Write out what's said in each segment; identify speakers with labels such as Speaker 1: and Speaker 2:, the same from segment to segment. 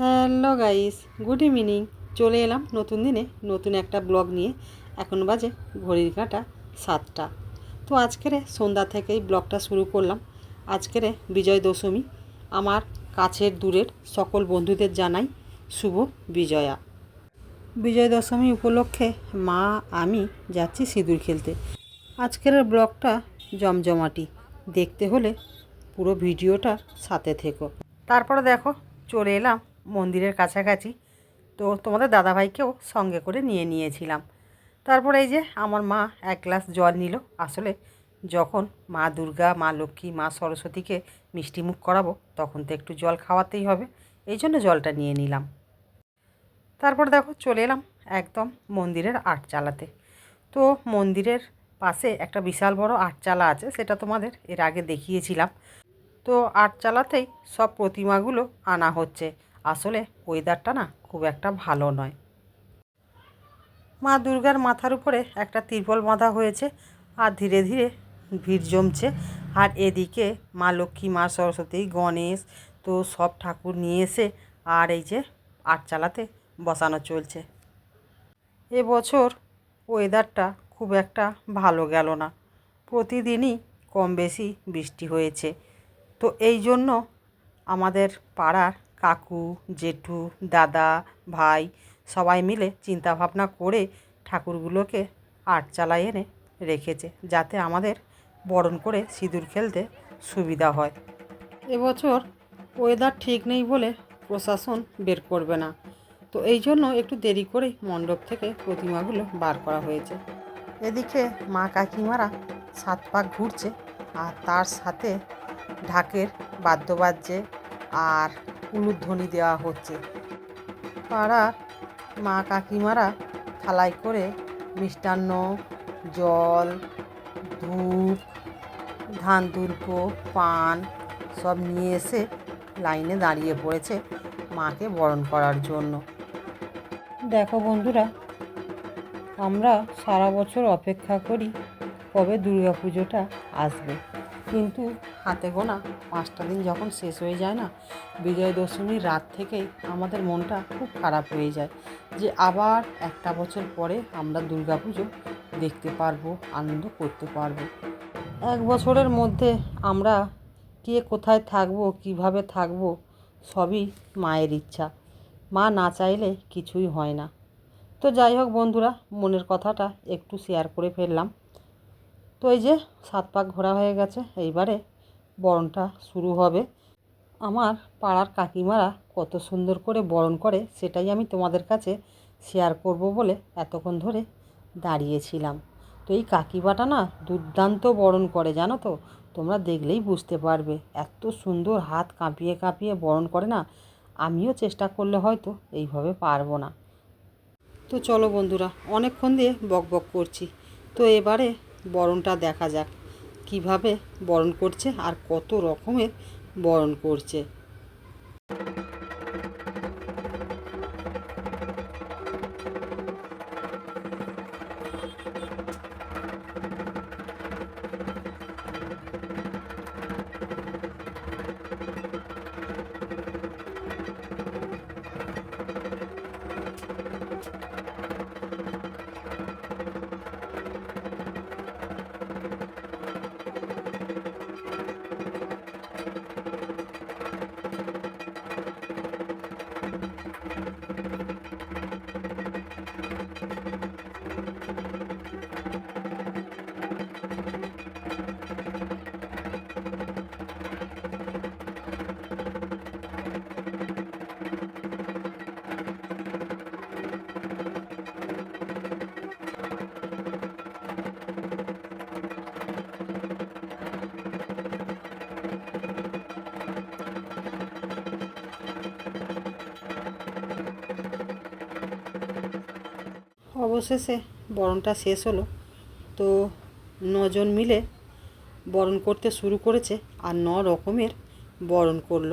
Speaker 1: Hello guys, good evening. চলে এলাম নতুন দিনে, নতুন একটা ব্লগ নিয়ে। এখন বাজে ঘড়ির কাঁটা সাতটা। তো আজকের সন্ধ্যা থেকেই ব্লগটা শুরু করলাম। আজকের বিজয় দশমী। আমার কাছের দূরের সকল বন্ধুদের জানাই শুভ বিজয়া। বিজয় দশমী উপলক্ষে মা, আমি যাচ্ছি সিঁদুর খেলতে। আজকের ব্লগটা জমজমাটি। দেখতে হলে পুরো ভিডিওটার সাথে থেকো। তারপরে দেখো, চলে এলাম মন্দিরের কাছাকাছি। তো তোমাদের দাদাভাইকেও সঙ্গে করে নিয়ে নিয়েছিলাম। তারপরে এই যে আমার মা এক গ্লাস জল নিল। আসলে যখন মা দুর্গা, মা লক্ষ্মী, মা সরস্বতীকে মিষ্টি মুখ করাবো, তখন তো একটু জল খাওয়াতেই হবে। এই জন্য জলটা নিয়ে নিলাম। তারপর দেখো চলে এলাম একদম মন্দিরের আট চালাতে তো মন্দিরের পাশে একটা বিশাল বড় আটচালা আছে, সেটা তোমাদের এর আগে দেখিয়েছিলাম। তো আটচালাতেই সব প্রতিমাগুলো আনা হচ্ছে। আসলে ওয়েদারটা না খুব একটা ভালো নয়। মা দুর্গার মাথার উপরে একটা তিরপল বাঁধা হয়েছে আর ধীরে ধীরে ভিড় জমছে। আর এদিকে মা লক্ষ্মী, মা সরস্বতী, গণেশ তো সব ঠাকুর নিয়ে এসে আর এই যে আটচালাতে বসানো চলছে। এবছর ওয়েদারটা খুব একটা ভালো গেল না। প্রতিদিনই কম বেশি বৃষ্টি হয়েছে। তো এই জন্য আমাদের পাড়ার কাকু, জেঠু, দাদা, ভাই সবাই মিলে চিন্তা ভাবনা করে ঠাকুরগুলোকে আটচালায় এনে রেখেছে যাতে আমাদের বরণ করে সিঁদুর খেলতে সুবিধা হয়। এবছর ওয়েদার ঠিক নেই বলে প্রশাসন বের করবে না। তো এই জন্য একটু দেরি করেই মণ্ডপ থেকে প্রতিমাগুলো বার করা হয়েছে। এদিকে মা কাকিমারা সাত পাক ঘুরছে আর তার সাথে ঢাকের বাদ্য বাদ্যবাদ্যে আর উলুধ্বনি দেওয়া হচ্ছে। পাড়ার মা কাকিমারা থালায় করে মিষ্টান্ন, জল, ধূপ, ধান দুর্গো পান সব নিয়ে এসে লাইনে দাঁড়িয়ে পড়েছে মাকে বরণ করার জন্য। দেখো বন্ধুরা, আমরা সারা বছর অপেক্ষা করি কবে দুর্গা পুজোটা আসবে। কিন্তু হাতে গোনা পাঁচটা দিন যখন শেষ হয়ে যায় না, বিজয় দশমীর রাত থেকেই আমাদের মনটা খুব খারাপ হয়ে যায় যে আবার একটা বছর পরে আমরা দুর্গা পুজো দেখতে পারব, আনন্দ করতে পারব। এক বছরের মধ্যে আমরা কে কোথায় থাকব, কীভাবে থাকব, সবই মায়ের ইচ্ছা। মা না চাইলে কিছুই হয় না। তো যাই হোক বন্ধুরা, মনের কথাটা একটু শেয়ার করে ফেললাম। তো এই যে সাত পাক ঘোরা হয়ে গেছে, এইবারে বরণটা শুরু হবে। আমার পাড়ার কাকিমারা কত সুন্দর করে বরণ করে, সেটাই আমি তোমাদের কাছে শেয়ার করব বলে এতক্ষণ ধরে দাঁড়িয়েছিলাম। তো এই কাকিমাটা না দুর্দান্ত বরণ করে, জানো তো? তোমরা দেখলেই বুঝতে পারবে। এত সুন্দর হাত কাঁপিয়ে কাঁপিয়ে বরণ করে না, আমিও চেষ্টা করলে হয়তো এইভাবে পারব না। তো চলো বন্ধুরা, অনেকক্ষণ দিয়ে বক বক করছি। তো এবারে বরণটা দেখা যাক। কীভাবে বরণ করছে আর কত রকমের বরণ করছে। অবশেষে বরণটা শেষ হলো। তো নজন মিলে বরণ করতে শুরু করেছে আর ন রকমের বরণ করল।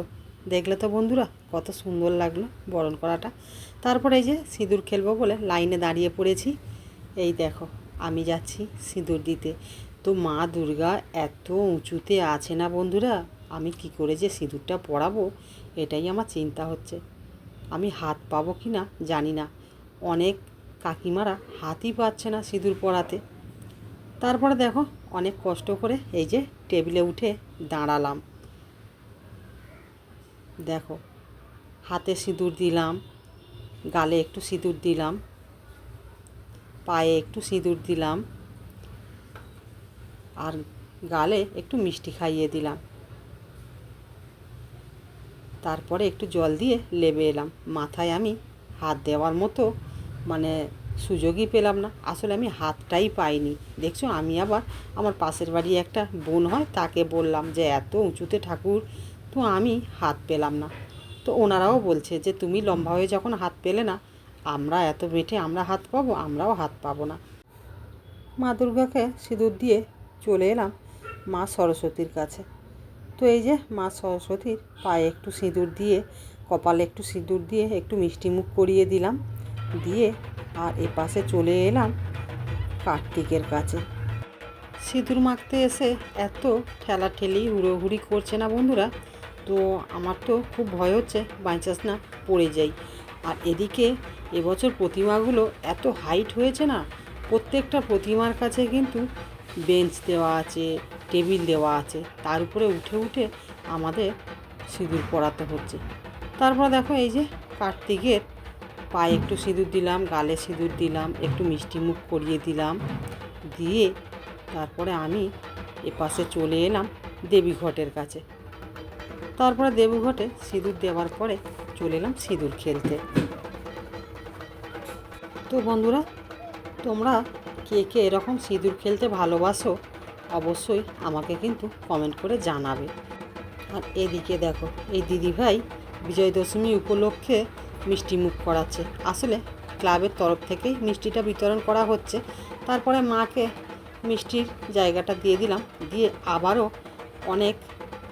Speaker 1: দেখলে তো বন্ধুরা কত সুন্দর লাগল বরণ করাটা। তারপরে এই যে সিঁদুর খেলব বলে লাইনে দাঁড়িয়ে পড়েছি। এই দেখো, আমি যাচ্ছি সিঁদুর দিতে। তো মা দুর্গা এত উঁচুতে আছে না বন্ধুরা, আমি কি করে যে সিঁদুরটা পরাবো? এটাই আমার চিন্তা হচ্ছে। আমি হাত পাবো কি না জানি না। অনেক কাকিমারা হাতই পাচ্ছে না সিঁদুর পরাতে। তারপরে দেখো, অনেক কষ্ট করে এই যে টেবিলে উঠে দাঁড়ালাম। দেখো, হাতে সিঁদুর দিলাম, গালে একটু সিঁদুর দিলাম, পায়ে একটু সিঁদুর দিলাম, আর গালে একটু মিষ্টি খাইয়ে দিলাম। তারপরে একটু জল দিয়ে লেবে এলাম। মাথায় আমি হাত দেওয়ার মতো মানে সুযোগই পেলাম না। আসলে আমি হাতটাই পাইনি। দেখছ, আমি আবার আমার পাশের বাড়ি একটা বোন হয়, তাকে বললাম যে, এত উঁচুতে ঠাকুর, তো আমি হাত পেলাম না। তো ওনারাও বলছে যে, তুমি লম্বা হয়ে যখন হাত পেলে না, আমরা এত বেটে আমরা হাত পাবো, আমরাও হাত পাবো না। মা দুর্গাকে সিঁদুর দিয়ে চলে এলাম মা সরস্বতীর কাছে। তো এই যে মা সরস্বতীর পায়ে একটু সিঁদুর দিয়ে, কপালে একটু সিঁদুর দিয়ে একটু মিষ্টি মুখ করিয়ে দিলাম। দিয়ে আর এ পাশে চলে এলাম কার্তিকের কাছে। সিঁদুর মাখতে এসে এত ঠেলাঠেলি, হুড়োহুড়ি করছে না বন্ধুরা। তো আমার তো খুব ভয় হচ্ছে বাইচান্স না পড়ে যাই। আর এদিকে এবছর প্রতিমাগুলো এত হাইট হয়েছে না, প্রত্যেকটা প্রতিমার কাছে কিন্তু বেঞ্চ দেওয়া আছে, টেবিল দেওয়া আছে। তার উপরে উঠে উঠে আমাদের সিঁদুর পড়াতে হচ্ছে। তারপর দেখো এই যে কার্তিকের পায়ে একটু সিঁদুর দিলাম, গালে সিঁদুর দিলাম, একটু মিষ্টি মুখ করিয়ে দিলাম। দিয়ে তারপরে আমি এপাশে চলে এলাম দেবীঘটের কাছে। তারপরে দেবীঘটে সিঁদুর দেওয়ার পরে চলে এলাম সিঁদুর খেলতে। তো বন্ধুরা, তোমরা কে কে এরকম সিঁদুর খেলতে ভালোবাসো অবশ্যই আমাকে কিন্তু কমেন্ট করে জানাবে। আর এদিকে দেখো, এই দিদিভাই বিজয় দশমী উপলক্ষে মিষ্টি মুখ করাচ্ছে। আসলে ক্লাবের তরফ থেকেই মিষ্টিটা বিতরণ করা হচ্ছে। তারপরে মাকে মিষ্টির জায়গাটা দিয়ে দিলাম। দিয়ে আবারও অনেক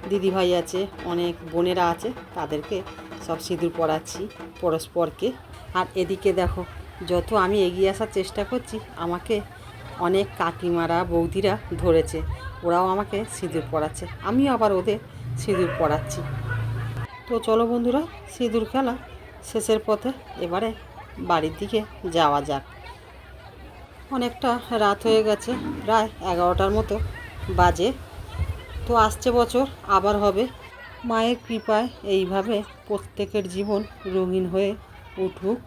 Speaker 1: দিদিভাই আছে, অনেক বোনেরা আছে, তাদেরকে সব সিঁদুর পরাচ্ছি পরস্পরকে। আর এদিকে দেখো, যত আমি এগিয়ে আসার চেষ্টা করছি, আমাকে অনেক কাকিমারা, বৌদিরা ধরেছে। ওরাও আমাকে সিঁদুর পরাচ্ছে। আমিও আবার ওদের সিঁদুর পরাচ্ছি। তো চলো বন্ধুরা, সিঁদুর খেলা শেষের পথে এবারে বাড়ির দিকে যাওয়া যাক। অনেকটা রাত হয়ে গেছে, প্রায় এগারোটার মতো বাজে। তো আসছে বছর, আবার হবে। মায়ের কৃপায় এইভাবে প্রত্যেকের জীবন রঙিন হয়ে উঠুক।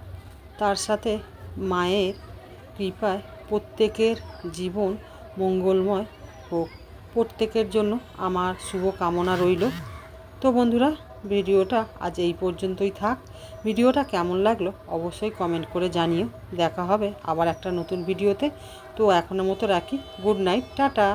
Speaker 1: তার সাথে মায়ের কৃপায় প্রত্যেকের জীবন মঙ্গলময় হোক। প্রত্যেকের জন্য আমার শুভ কামনা রইল। তো বন্ধুরা ভিডিওটা আজ এই পর্যন্তই থাক। ভিডিওটা কেমন লাগল অবশ্যই কমেন্ট করে জানিও। দেখা হবে আবার একটা নতুন ভিডিওতে। তো এখনের মতো রাখি। Good night, tata.